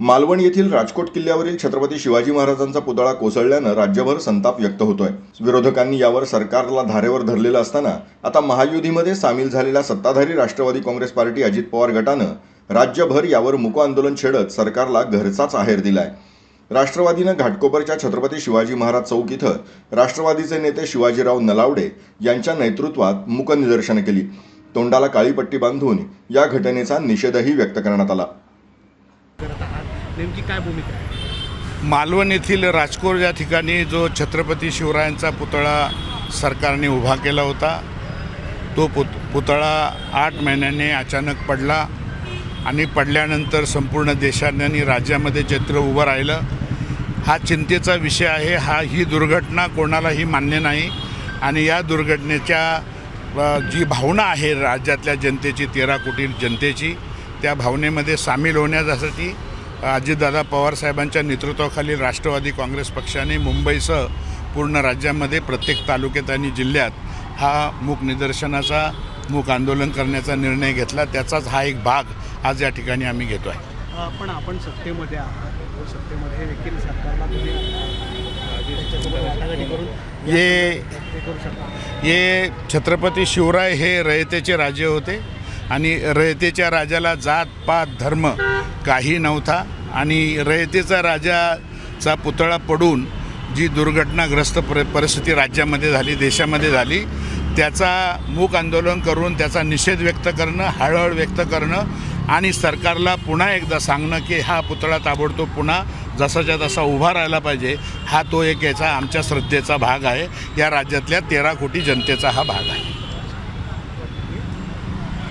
मालवण येथील राजकोट किल्ल्यावरील छत्रपती शिवाजी महाराजांचा पुतळा कोसळल्यानं राज्यभर संताप व्यक्त होतोय. विरोधकांनी यावर सरकारला धारेवर धरलेलं असताना आता महायुतीमध्ये सामील झालेल्या सत्ताधारी राष्ट्रवादी काँग्रेस पार्टी अजित पवार गटानं राज्यभर यावर मुको आंदोलन छेडत सरकारला घरचाच आहेर दिलाय. राष्ट्रवादीनं घाटकोपरच्या छत्रपती शिवाजी महाराज चौक इथं राष्ट्रवादीचे नेते शिवाजीराव नलावडे यांच्या नेतृत्वात मूक निदर्शनं केली. तोंडाला काळी पट्टी बांधून या घटनेचा निषेधही व्यक्त करण्यात आला. नेमकी काय भूमिका आहे? मालवण येथील राजकोर या ठिकाणी जो छत्रपती शिवरायांचा पुतळा सरकारने उभा केला होता तो पुत पुतळा आठ महिन्याने अचानक पडला आणि पडल्यानंतर संपूर्ण देशाने आणि राज्यामध्ये चित्र उभं राहिलं. हा चिंतेचा विषय आहे हा ही दुर्घटना कोणालाही मान्य नाही आणि या दुर्घटनेच्या जी भावना आहे राज्यातल्या जनतेची तेरा कोटी जनतेची त्या भावनेमध्ये सामील होण्यासाठी अजितदादा पवारसाहेबांच्या नेतृत्वाखाली राष्ट्रवादी काँग्रेस पक्षाने मुंबईसह पूर्ण राज्यामध्ये प्रत्येक तालुक्यात आणि जिल्ह्यात हा मूक निदर्शनाचा मूक आंदोलन करण्याचा निर्णय घेतला. त्याचाच हा एक भाग आज या ठिकाणी आम्ही घेतो आहे पण आपण सत्तेमध्ये आहात. सत्तेमध्ये देखील सरकारला ये हे छत्रपती शिवराय हे रयतेचे राजे होते. आणि रयतेच्या राजाला जात पात धर्म काही नव्हता. आणि रयतेचा राजाचा पुतळा पडून जी दुर्घटनाग्रस्त पर परिस्थिती राज्यामध्ये झाली देशामध्ये झाली त्याचा मूक आंदोलन करून त्याचा निषेध व्यक्त करणं हळहळ व्यक्त करणं आणि सरकारला पुन्हा एकदा सांगणं की हा पुतळा ताबडतोब पुन्हा जसाच्या तसा उभा राहिला पाहिजे हा तो एक याचा आमच्या श्रद्धेचा भाग आहे. या राज्यातल्या तेरा कोटी जनतेचा हा भाग आहे.